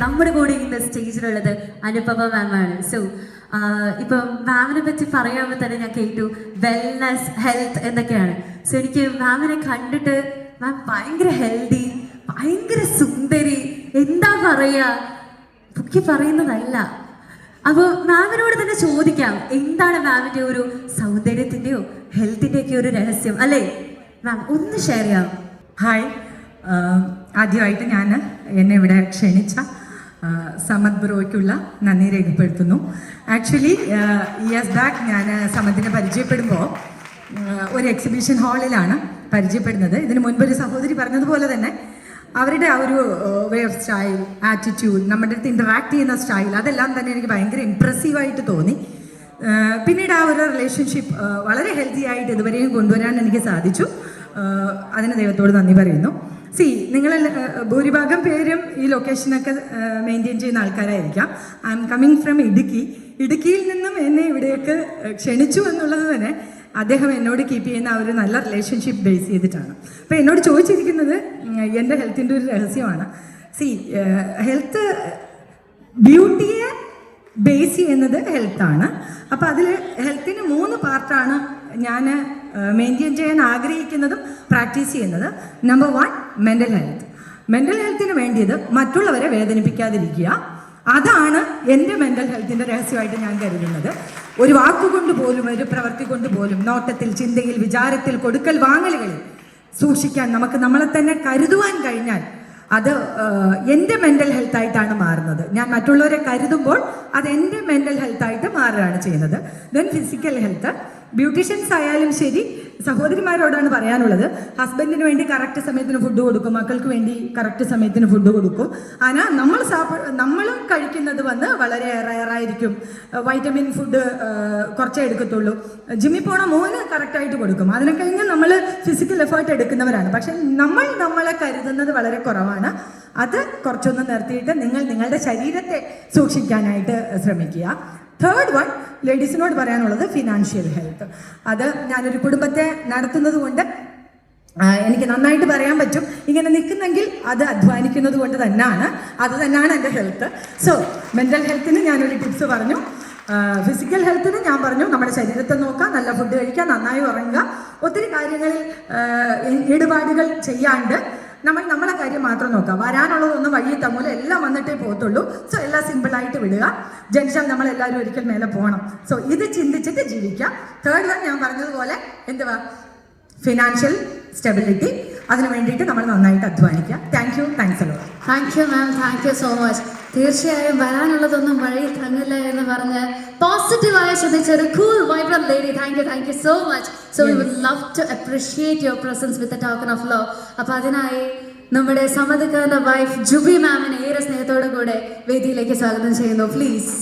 നമ്മുടെ കൂടെ ഇന്ന് സ്റ്റേജിലുള്ളത് അനുപമ മാം ആണ്. സോ ഇപ്പം മാമിനെ പറ്റി പറയാമ്പോ തന്നെ ഞാൻ കേട്ടു വെൽനെസ് ഹെൽത്ത് എന്നൊക്കെയാണ്. സോ എനിക്ക് മാമിനെ കണ്ടിട്ട് മാം ഭയങ്കര ഹെൽത്തി ഭയങ്കര സുന്ദരി എന്താ പറയാ? പൊക്കി പറയുന്നതല്ല. അപ്പോൾ മാമിനോട് തന്നെ ചോദിക്കാം എന്താണ് മാമിന്റെ ഒരു സൗന്ദര്യത്തിന്റെയോ ഹെൽത്തിന്റെയൊക്കെ ഒരു രഹസ്യം? അല്ലേ? മാം ഒന്ന് ഷെയർ ചെയ്യാം. ഹായ് ആദ്യമായിട്ട് ഞാൻ എന്നെ ഇവിടെ ക്ഷണിച്ച സമദ് ബ്രോയ്ക്കുള്ള നന്ദി രേഖപ്പെടുത്തുന്നു. ആക്ച്വലി ഇയേഴ്സ് ബാക്ക് ഞാൻ സമദിനെ പരിചയപ്പെടുമ്പോൾ ഒരു എക്സിബിഷൻ ഹാളിലാണ് പരിചയപ്പെടുന്നത്. ഇതിന് മുൻപ് ഒരു സഹോദരി പറഞ്ഞതുപോലെ തന്നെ അവരുടെ ആ ഒരു വേ ഓഫ് സ്റ്റൈൽ ആറ്റിറ്റ്യൂഡ് നമ്മുടെ അടുത്ത് ഇന്ററാക്ട് ചെയ്യുന്ന സ്റ്റൈൽ അതെല്ലാം തന്നെ എനിക്ക് ഭയങ്കര ഇമ്പ്രസീവായിട്ട് തോന്നി. പിന്നീട് ആ ഒരു റിലേഷൻഷിപ്പ് വളരെ ഹെൽത്തി ആയിട്ട് ഇതുവരെയും കൊണ്ടുവരാൻ എനിക്ക് സാധിച്ചു. അതിന് ദൈവത്തോട് നന്ദി പറയുന്നു. സി നിങ്ങൾ ഭൂരിഭാഗം പേരും ഈ ലൊക്കേഷനൊക്കെ മെയിന്റെയിൻ ചെയ്യുന്ന ആൾക്കാരായിരിക്കാം. I am coming from Idukki. ഇടുക്കിയിൽ നിന്നും എന്നെ ഇവിടേക്ക് ക്ഷണിച്ചു എന്നുള്ളത് തന്നെ അദ്ദേഹം എന്നോട് കീപ്പ് ചെയ്യുന്ന ആ ഒരു നല്ല റിലേഷൻഷിപ്പ് ബേസ് ചെയ്തിട്ടാണ്. അപ്പോൾ എന്നോട് ചോദിച്ചിരിക്കുന്നത് എന്റെ ഹെൽത്തിന്റെ ഒരു രഹസ്യമാണ്. സി ഹെൽത്ത് ബ്യൂട്ടിയെ ബേസ് ചെയ്യുന്നത് ഹെൽത്താണ്. അപ്പോൾ അതിൽ ഹെൽത്തിന് മൂന്ന് പാർട്ടാണ് ഞാൻ മെയിന്റെയിൻ ചെയ്യാൻ ആഗ്രഹിക്കുന്നതും പ്രാക്ടീസ് ചെയ്യുന്നത്. Number one mental health mental ഹെൽത്തിന് വേണ്ടിയത് മറ്റുള്ളവരെ വേദനിപ്പിക്കാതിരിക്കുക. അതാണ് എന്റെ മെന്റൽ ഹെൽത്തിന്റെ രഹസ്യമായിട്ട് ഞാൻ കരുതുന്നത്. ഒരു വാക്കുകൊണ്ട് പോലും ഒരു പ്രവൃത്തി കൊണ്ട് പോലും നോട്ടത്തിൽ ചിന്തയിൽ വിചാരത്തിൽ കൊടുക്കൽ വാങ്ങലുകളിൽ സൂക്ഷിക്കാൻ നമുക്ക് നമ്മളെ തന്നെ കരുതുവാൻ കഴിഞ്ഞാൽ അത് എന്റെ മെന്റൽ ഹെൽത്ത് ആയിട്ടാണ് മാറുന്നത്. ഞാൻ മറ്റുള്ളവരെ കരുതുമ്പോൾ അത് എന്റെ മെന്റൽ ഹെൽത്തായിട്ട് മാറുകയാണ് ചെയ്യുന്നത്. ദെൻ ഫിസിക്കൽ ഹെൽത്ത് ബ്യൂട്ടീഷ്യൻസ് ആയാലും ശരി സഹോദരിമാരോടാണ് പറയാനുള്ളത്. ഹസ്ബൻഡിന് വേണ്ടി കറക്റ്റ് സമയത്തിന് ഫുഡ് കൊടുക്കും. മക്കൾക്ക് വേണ്ടി കറക്റ്റ് സമയത്തിന് ഫുഡ് കൊടുക്കും. ആന നമ്മൾ സാപ്പ നമ്മൾ കഴിക്കുന്നത് വന്ന് വളരെ റയറായിരിക്കും. വൈറ്റമിൻ ഫുഡ് കുറച്ചേ എടുക്കത്തുള്ളൂ. ജിമ്മി പോണ മോന് കറക്റ്റായിട്ട് കൊടുക്കും. അതിനെ കഴിഞ്ഞ് നമ്മൾ ഫിസിക്കൽ എഫേർട്ട് എടുക്കുന്നവരാണ്. പക്ഷെ നമ്മൾ നമ്മളെ കരുതുന്നത് വളരെ കുറവാണ്. അത് കുറച്ചൊന്ന് നിർത്തിയിട്ട് നിങ്ങൾ നിങ്ങളുടെ ശരീരത്തെ സൂക്ഷിക്കാനായിട്ട് ശ്രമിക്കുക. തേർഡ് വൺ ലേഡീസിനോട് പറയാനുള്ളത് ഫിനാൻഷ്യൽ ഹെൽത്ത് അത് ഞാനൊരു കുടുംബത്തെ നടത്തുന്നത് കൊണ്ട് എനിക്ക് നന്നായിട്ട് പറയാൻ പറ്റും. ഇങ്ങനെ നിൽക്കുന്നെങ്കിൽ അത് അധ്വാനിക്കുന്നത് കൊണ്ട് തന്നെയാണ് അത് തന്നെയാണ് എന്റെ ഹെൽത്ത് സോ മെന്റൽ ഹെൽത്തിന് ഞാനൊരു ടിപ്സ് പറഞ്ഞു. ഫിസിക്കൽ ഹെൽത്തിന് ഞാൻ പറഞ്ഞു നമ്മുടെ ശരീരത്തെ നോക്കാം നല്ല ഫുഡ് കഴിക്കുക നന്നായി ഉറങ്ങുക. ഒത്തിരി കാര്യങ്ങളിൽ ഇടപാടുകൾ ചെയ്യാണ്ട് നമ്മൾ നമ്മളെ കാര്യം മാത്രം നോക്കാം. വരാനുള്ളതൊന്നും വഴി തമ്മൂല എല്ലാം വന്നിട്ടേ പോകത്തുള്ളൂ. സോ എല്ലാം സിമ്പിളായിട്ട് വിടുക. ജനിച്ചാൽ നമ്മൾ എല്ലാവരും ഒരിക്കൽ മേലെ പോകണം. സോ ഇത് ചിന്തിച്ചിട്ട് ജീവിക്കാം. തേർഡ് വൺ ഞാൻ പറഞ്ഞതുപോലെ എന്തുവാ? ഫിനാൻഷ്യൽ സ്റ്റെബിലിറ്റി അതിന് വേണ്ടിയിട്ട് നമ്മൾ നന്നായിട്ട് അധ്വാനിക്കുക thank you thanks a lot thank you ma'am thank you so much തീർച്ചയായും വരാനുള്ളതൊന്നും വഴി തങ്ങില്ല എന്ന് പറഞ്ഞ് പോസിറ്റീവായി ശ്രദ്ധിച്ച ഒരു cool vibrant lady thank you thank you so much so we would love to appreciate your presence with token of love അപ്പൊ അതിനായി നമ്മുടെ സമതുക്കാരന്റെ വൈഫ് ജുബി മാമിനെ ഏറെ സ്നേഹത്തോടു കൂടെ വേദിയിലേക്ക് സ്വാഗതം ചെയ്യുന്നു. പ്ലീസ്